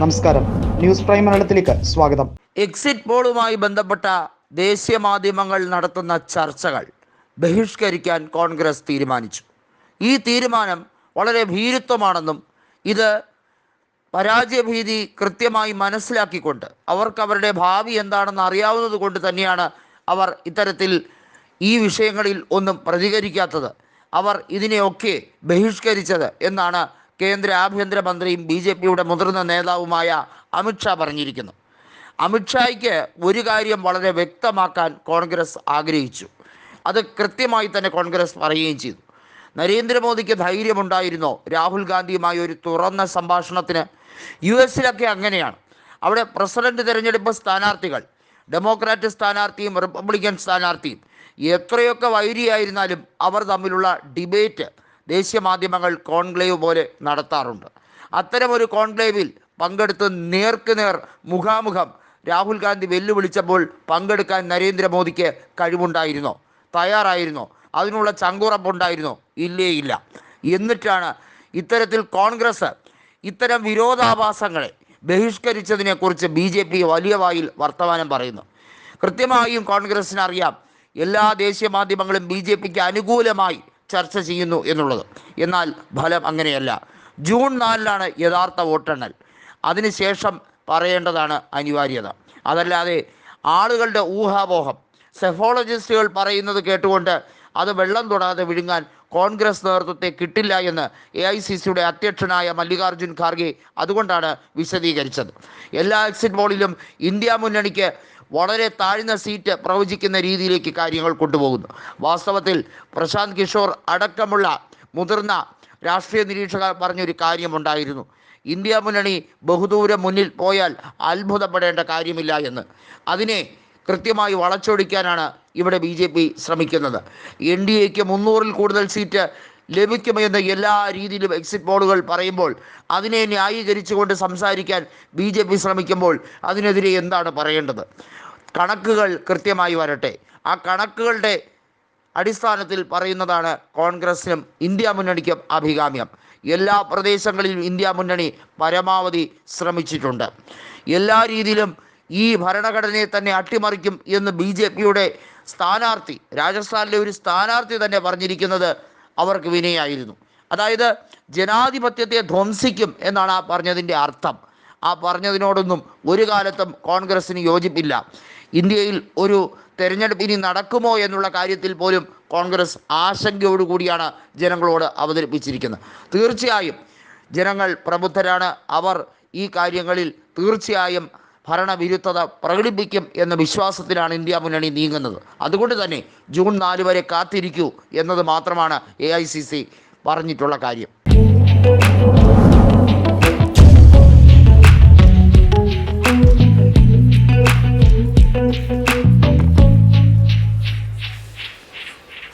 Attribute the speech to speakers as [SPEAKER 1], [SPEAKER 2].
[SPEAKER 1] നമസ്കാരം. News prime മലയാളത്തിലേക്ക് സ്വാഗതം.
[SPEAKER 2] എക്സിറ്റ് പോളുമായി ബന്ധപ്പെട്ട ദേശീയ മാധ്യമങ്ങൾ നടത്തുന്ന ചർച്ചകൾ ബഹിഷ്കരിക്കാൻ കോൺഗ്രസ് തീരുമാനിച്ചു. ഈ തീരുമാനം വളരെ ഭീരുത്വമാണെന്നും ഇത് പരാജയഭീതി കൃത്യമായി മനസ്സിലാക്കിക്കൊണ്ട് അവർക്ക് അവരുടെ ഭാവി എന്താണെന്ന് അറിയാവുന്നത് കൊണ്ട് തന്നെയാണ് അവർ ഇത്തരത്തിൽ ഈ വിഷയങ്ങളിൽ ഒന്നും പ്രതികരിക്കാത്തത്. അവർ ഇതിനെയൊക്കെ ബഹിഷ്കരിച്ചത് എന്നാണ് കേന്ദ്ര ആഭ്യന്തരമന്ത്രിയും ബി ജെ പിയുടെ മുതിർന്ന നേതാവുമായ അമിത്ഷാ പറഞ്ഞിരിക്കുന്നു. അമിത്ഷായ്ക്ക് ഒരു കാര്യം വളരെ വ്യക്തമാക്കാൻ കോൺഗ്രസ് ആഗ്രഹിച്ചു. അത് കൃത്യമായി തന്നെ കോൺഗ്രസ് പറയുകയും ചെയ്തു. നരേന്ദ്രമോദിക്ക് ധൈര്യമുണ്ടായിരുന്നോ? രാഹുൽ ഗാന്ധിയുമായി ഒരു തുറന്ന സംഭാഷണത്തിന്? യു എസിലൊക്കെ അങ്ങനെയാണ്. അവിടെ പ്രസിഡന്റ് തിരഞ്ഞെടുപ്പ് സ്ഥാനാർത്ഥികൾ ഡെമോക്രാറ്റ് സ്ഥാനാർത്ഥിയും റിപ്പബ്ലിക്കൻ സ്ഥാനാർത്ഥിയും എത്രയൊക്കെ വൈരിയായിരുന്നാലും അവർ തമ്മിലുള്ള ഡിബേറ്റ് ദേശീയ മാധ്യമങ്ങൾ കോൺക്ലേവ് പോലെ നടത്താറുണ്ട്. അത്തരമൊരു കോൺക്ലേവിൽ പങ്കെടുത്ത് നേർക്ക് നേർ മുഖാമുഖം രാഹുൽ ഗാന്ധി വെല്ലുവിളിച്ചപ്പോൾ പങ്കെടുക്കാൻ നരേന്ദ്രമോദിക്ക് കഴിവുണ്ടായിരുന്നോ? തയ്യാറായിരുന്നോ? അതിനുള്ള ചങ്കുറപ്പുണ്ടായിരുന്നോ? ഇല്ലേ ഇല്ല. എന്നിട്ടാണ് ഇത്തരത്തിൽ കോൺഗ്രസ് ഇത്തരം വിരോധാഭാസങ്ങളെ ബഹിഷ്കരിച്ചതിനെക്കുറിച്ച് ബി ജെ പി വലിയ വായിൽ വർത്തമാനം പറയുന്നു. കൃത്യമായും കോൺഗ്രസ്സിനറിയാം എല്ലാ ദേശീയ മാധ്യമങ്ങളും ബി ജെ പിക്ക് അനുകൂലമായി ചർച്ച ചെയ്യുന്നു എന്നുള്ളത്. എന്നാൽ ഫലം അങ്ങനെയല്ല. ജൂൺ നാലിലാണ് യഥാർത്ഥ വോട്ടെണ്ണൽ. അതിനുശേഷം പറയേണ്ടതാണ് അനിവാര്യത. അതല്ലാതെ ആളുകളുടെ ഊഹാപോഹം. സെഫോളജിസ്റ്റുകൾ പറയുന്നത് കേട്ടുകൊണ്ട് അത് വെള്ളം തൊടാതെ വിഴുങ്ങാൻ കോൺഗ്രസ് നേതൃത്വത്തെ കിട്ടില്ല എന്ന് എ ഐ സി സിയുടെ അധ്യക്ഷനായ മല്ലികാർജുൻ ഖാർഗെ അതുകൊണ്ടാണ് വിശദീകരിച്ചത്. എല്ലാ എക്സിറ്റ് പോളിലും ഇന്ത്യ മുന്നണിക്ക് വളരെ താഴ്ന്ന സീറ്റ് പ്രവചിക്കുന്ന രീതിയിലേക്ക് കാര്യങ്ങൾ കൊണ്ടുപോകുന്നു. വാസ്തവത്തിൽ പ്രശാന്ത് കിഷോർ അടക്കമുള്ള മുതിർന്ന രാഷ്ട്രീയ നിരീക്ഷകർ പറഞ്ഞൊരു കാര്യമുണ്ടായിരുന്നു. ഇന്ത്യ മുന്നണി ബഹുദൂരം മുന്നിൽ പോയാൽ അത്ഭുതപ്പെടേണ്ട കാര്യമില്ല എന്ന്. അതിനെ കൃത്യമായി വളച്ചൊടിക്കാനാണ് ഇവിടെ ബി ജെ പി ശ്രമിക്കുന്നത്. എൻ ഡി എക്ക് മുന്നൂറിൽ കൂടുതൽ സീറ്റ് ലഭിക്കുമെന്ന് എല്ലാ രീതിയിലും എക്സിറ്റ് പോളുകൾ പറയുമ്പോൾ അതിനെ ന്യായീകരിച്ചുകൊണ്ട് സംസാരിക്കാൻ ബി ജെ പി ശ്രമിക്കുമ്പോൾ അതിനെതിരെ എന്താണ് പറയേണ്ടത്? കണക്കുകൾ കൃത്യമായി വരട്ടെ. ആ കണക്കുകളുടെ അടിസ്ഥാനത്തിൽ പറയുന്നതാണ് കോൺഗ്രസിനും ഇന്ത്യ മുന്നണിക്കും അഭികാമ്യം. എല്ലാ പ്രദേശങ്ങളിലും ഇന്ത്യ മുന്നണി പരമാവധി ശ്രമിച്ചിട്ടുണ്ട്. എല്ലാ രീതിയിലും ഈ ഭരണഘടനയെ തന്നെ അട്ടിമറിക്കും എന്ന് ബി ജെ പിയുടെ സ്ഥാനാർത്ഥി രാജസ്ഥാനിലെ ഒരു സ്ഥാനാർത്ഥി തന്നെ പറഞ്ഞിരിക്കുന്നത് അവർക്ക് വിനയായിരുന്നു. അതായത് ജനാധിപത്യത്തെ ധ്വംസിക്കും എന്നാണ് ആ പറഞ്ഞതിന്റെ അർത്ഥം. ആ പറഞ്ഞതിനോടൊന്നും ഒരു കാലത്തും കോൺഗ്രസ്സിന് യോജിപ്പില്ല. ഇന്ത്യയിൽ ഒരു തെരഞ്ഞെടുപ്പ് ഇനി നടക്കുമോ എന്നുള്ള കാര്യത്തിൽ പോലും കോൺഗ്രസ് ആശങ്കയോടുകൂടിയാണ് ജനങ്ങളോട് അവതരിപ്പിച്ചിരിക്കുന്നത്. തീർച്ചയായും ജനങ്ങൾ പ്രബുദ്ധരാണ്. അവർ ഈ കാര്യങ്ങളിൽ തീർച്ചയായും ഭരണവിരുദ്ധത പ്രകടിപ്പിക്കും എന്ന വിശ്വാസത്തിലാണ് ഇന്ത്യ മുന്നണി നീങ്ങുന്നത്. അതുകൊണ്ട് തന്നെ ജൂൺ നാല് വരെ കാത്തിരിക്കൂ എന്നത് മാത്രമാണ് എ പറഞ്ഞിട്ടുള്ള കാര്യം.